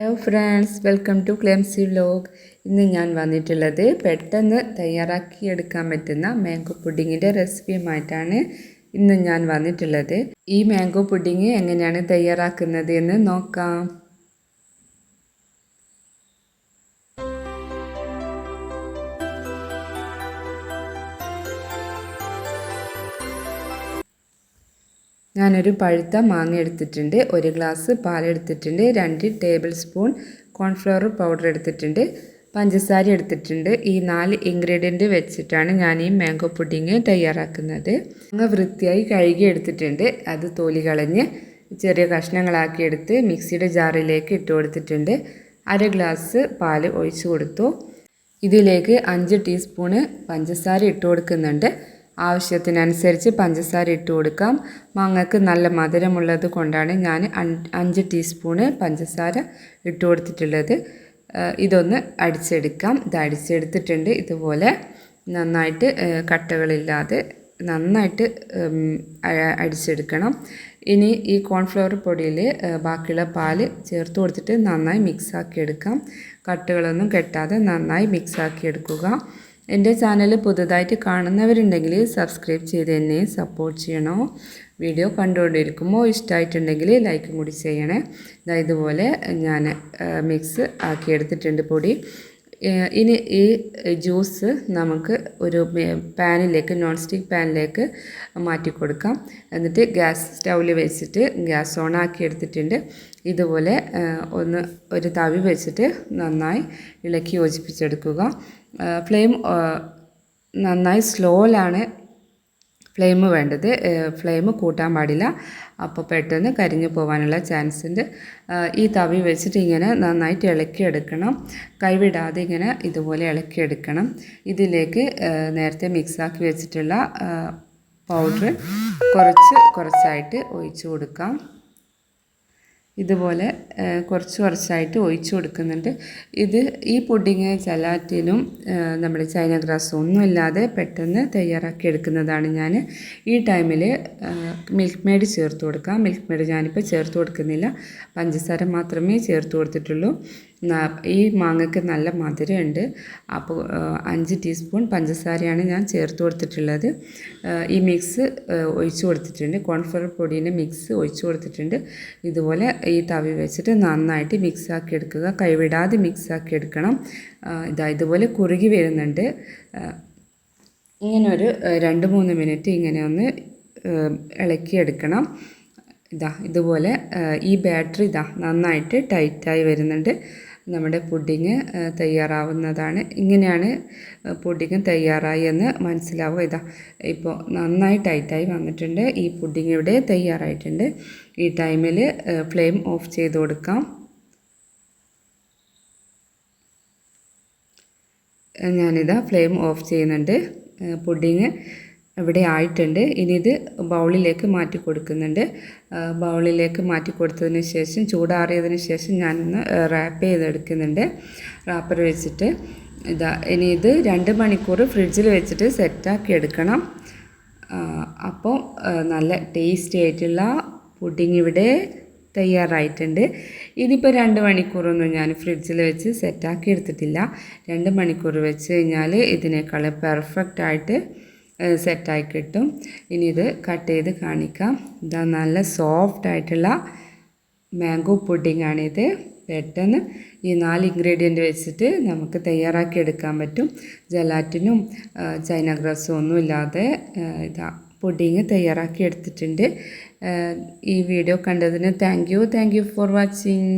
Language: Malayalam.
Hello friends welcome to Clemsy vlog ഇന്ന് ഞാൻ വന്നിട്ടുള്ളത് പെട്ടെന്ന് തയ്യാറാക്കിയെടുക്കാൻ പറ്റുന്ന മാംഗോ പുഡിങ്ങിന്റെ റെസിപ്പിയുമായിട്ടാണ് ഇന്ന് ഞാൻ വന്നിട്ടുള്ളത്. ഈ മാംഗോ പുഡിങ് എങ്ങനെയാണ് തയ്യാറാക്കുന്നത് എന്ന് നോക്കാം. ഞാനൊരു പഴുത്ത മാങ്ങ എടുത്തിട്ടുണ്ട് ഒരു ഗ്ലാസ് പാലെടുത്തിട്ടുണ്ട് രണ്ട് ടേബിൾ സ്പൂൺ കോൺഫ്ലവർ പൗഡർ എടുത്തിട്ടുണ്ട് പഞ്ചസാര എടുത്തിട്ടുണ്ട്. ഈ നാല് ഇൻഗ്രീഡിയന്റ് വെച്ചിട്ടാണ് ഞാൻ ഈ മാംഗോ പുഡിങ് തയ്യാറാക്കുന്നത്. മാങ്ങ വൃത്തിയായി കഴുകി എടുത്തിട്ടുണ്ട്. അത് തോലി കളഞ്ഞ് ചെറിയ കഷ്ണങ്ങളാക്കി എടുത്ത് മിക്സിയുടെ ജാറിലേക്ക് ഇട്ട് കൊടുത്തിട്ടുണ്ട്. അര ഗ്ലാസ് പാൽ ഒഴിച്ചു കൊടുത്തു. ഇതിലേക്ക് അഞ്ച് ടീസ്പൂണ് പഞ്ചസാര ഇട്ട് കൊടുക്കുന്നുണ്ട്. ആവശ്യത്തിനനുസരിച്ച് പഞ്ചസാര ഇട്ട് കൊടുക്കാം. മാങ്ങക്ക് നല്ല മധുരമുള്ളത് കൊണ്ടാണ് ഞാൻ അഞ്ച് ടീസ്പൂണ് പഞ്ചസാര ഇട്ട് കൊടുത്തിട്ടുള്ളത്. ഇതൊന്ന് അടിച്ചെടുക്കാം. ഇത് അടിച്ചെടുത്തിട്ടുണ്ട്. ഇതുപോലെ നന്നായിട്ട് കട്ടകളില്ലാതെ നന്നായിട്ട് അടിച്ചെടുക്കണം. ഇനി ഈ കോൺഫ്ലവർ പൊടിയിൽ ബാക്കിയുള്ള പാൽ ചേർത്ത് കൊടുത്തിട്ട് നന്നായി മിക്സാക്കി എടുക്കാം. കട്ടുകളൊന്നും കെട്ടാതെ നന്നായി മിക്സാക്കി എടുക്കുക. എന്റെ ചാനൽ പുതുതായിട്ട് കാണുന്നവരുണ്ടെങ്കിൽ സബ്സ്ക്രൈബ് ചെയ്ത് എന്നെ സപ്പോർട്ട് ചെയ്യണോ? വീഡിയോ കണ്ടുകൊണ്ടിരിക്കുമ്പോൾ ഇഷ്ടമായിട്ടുണ്ടെങ്കിൽ ലൈക്കും കൂടി ചെയ്യണേ. ഇതുപോലെ ഞാൻ മിക്സ് ആക്കിയെടുത്തിട്ടുണ്ട് പൊടി. ഇനി ഈ ജ്യൂസ് നമുക്ക് ഒരു പാനിലേക്ക് നോൺ സ്റ്റിക്ക് പാനിലേക്ക് മാറ്റി കൊടുക്കാം എന്നിട്ട് ഗ്യാസ് സ്റ്റൗവിൽ വെച്ചിട്ട് ഗ്യാസ് ഓൺ ആക്കി എടുത്തിട്ടുണ്ട് ഇതുപോലെ ഒന്ന് ഒരു തവി വെച്ചിട്ട് നന്നായി ഇളക്കി യോജിപ്പിച്ചെടുക്കുക. ഫ്ലെയിം നന്നായി സ്ലോയിലാണ് ഫ്ലെയിം വേണ്ടത്. ഫ്ലെയിം കൂട്ടാൻ പാടില്ല. അപ്പോൾ പെട്ടെന്ന് കരിഞ്ഞു പോകാനുള്ള ചാൻസ് ഉണ്ട്. ഈ തവി വെച്ചിട്ട് ഇങ്ങനെ നന്നായിട്ട് ഇളക്കിയെടുക്കണം. കൈവിടാതെ ഇങ്ങനെ ഇതുപോലെ ഇളക്കിയെടുക്കണം. ഇതിലേക്ക് നേരത്തെ മിക്സാക്കി വെച്ചിട്ടുള്ള പൗഡർ കുറച്ച് കുറച്ചായിട്ട് ഒഴിച്ചു കൊടുക്കാം. ഇതുപോലെ കുറച്ച് കുറച്ചായിട്ട് ഒഴിച്ചു കൊടുക്കുന്നുണ്ട്. ഇത് ഈ പുഡിങ് ജലാറ്റിനും നമ്മുടെ ചൈന ഗ്രാസും ഒന്നുമില്ലാതെ പെട്ടെന്ന് തയ്യാറാക്കി എടുക്കുന്നതാണ് ഞാൻ. ഈ ടൈമിൽ മിൽക്ക് മെയ്ഡ് ചേർത്ത് കൊടുക്കാം. മിൽക്ക് മെയ്ഡ് ഞാനിപ്പോൾ ചേർത്ത് കൊടുക്കുന്നില്ല. പഞ്ചസാര മാത്രമേ ചേർത്ത് കൊടുത്തിട്ടുള്ളൂ. ഈ മാങ്ങയ്ക്ക് നല്ല മധുരമുണ്ട്. അപ്പോൾ അഞ്ച് ടീസ്പൂൺ പഞ്ചസാരയാണ് ഞാൻ ചേർത്ത് കൊടുത്തിട്ടുള്ളത്. ഈ മിക്സ് ഒഴിച്ചു കൊടുത്തിട്ടുണ്ട്. കോൺഫ്ലവർ പൊടീന്റെ മിക്സ് ഒഴിച്ചു കൊടുത്തിട്ടുണ്ട്. ഇതുപോലെ ഈ തവി വെച്ചിട്ട് നന്നായിട്ട് മിക്സാക്കി എടുക്കുക. കൈവിടാതെ മിക്സാക്കി എടുക്കണം. ഇതാ ഇതുപോലെ കുറുകി വരുന്നുണ്ട്. ഇങ്ങനെ ഒരു രണ്ട് മൂന്ന് മിനിറ്റ് ഇങ്ങനെ ഒന്ന് ഇളക്കിയെടുക്കണം ഇതാ ഇതുപോലെ ഈ ബാറ്ററി ഇതാ നന്നായിട്ട് ടൈറ്റായി വരുന്നുണ്ട്. നമ്മുടെ പുഡിങ് തയ്യാറാവുന്നതാണ്. ഇങ്ങനെയാണ് പുഡിങ് തയ്യാറായി എന്ന് മനസ്സിലാവുക. ഇതാ ഇപ്പോൾ നന്നായി ടൈറ്റായി വന്നിട്ടുണ്ട്. ഈ പുഡിങ് ഇവിടെ തയ്യാറായിട്ടുണ്ട്. ഈ ടൈമിൽ ഫ്ലെയിം ഓഫ് ചെയ്ത് കൊടുക്കാം. ഞാനിതാ ഫ്ലെയിം ഓഫ് ചെയ്യുന്നുണ്ട്. പുഡിങ് ഇവിടെ ആയിട്ടുണ്ട്. ഇനി ഇത് ബൗളിലേക്ക് മാറ്റി കൊടുക്കുന്നുണ്ട്. ബൗളിലേക്ക് മാറ്റി കൊടുത്തതിന് ശേഷം ചൂടാറിയതിന് ശേഷം ഞാനൊന്ന് റാപ്പ് ചെയ്തെടുക്കുന്നുണ്ട്. റാപ്പർ വെച്ചിട്ട്. ഇതാ ഇനി ഇത് രണ്ട് മണിക്കൂർ ഫ്രിഡ്ജിൽ വെച്ചിട്ട് സെറ്റാക്കി എടുക്കണം. അപ്പോൾ നല്ല ടേസ്റ്റി ആയിട്ടുള്ള പുഡിംഗ് ഇവിടെ തയ്യാറായിട്ടുണ്ട്. ഇതിപ്പോൾ രണ്ട് മണിക്കൂറൊന്നും ഞാൻ ഫ്രിഡ്ജിൽ വെച്ച് സെറ്റാക്കി എടുത്തിട്ടില്ല. രണ്ട് മണിക്കൂർ വെച്ച് കഴിഞ്ഞാൽ ഇതിനേക്കാൾ പെർഫെക്റ്റ് ആയിട്ട് സെറ്റായി കിട്ടും. ഇനി ഇത് കട്ട് ചെയ്ത് കാണിക്കാം. ഇതാ നല്ല സോഫ്റ്റ് ആയിട്ടുള്ള മാംഗോ പുഡിംഗ് ആണിത് പെട്ടെന്ന് ഈ നാല് ഇൻഗ്രീഡിയന്റ് വെച്ചിട്ട് നമുക്ക് തയ്യാറാക്കി എടുക്കാൻ പറ്റും. ജലാറ്റിനും ചൈന ഗ്രാസും ഒന്നും ഇല്ലാതെ ഇതാ പുഡിങ് തയ്യാറാക്കി എടുത്തിട്ടുണ്ട്. ഈ വീഡിയോ കണ്ടതിന് thank you thank you for watching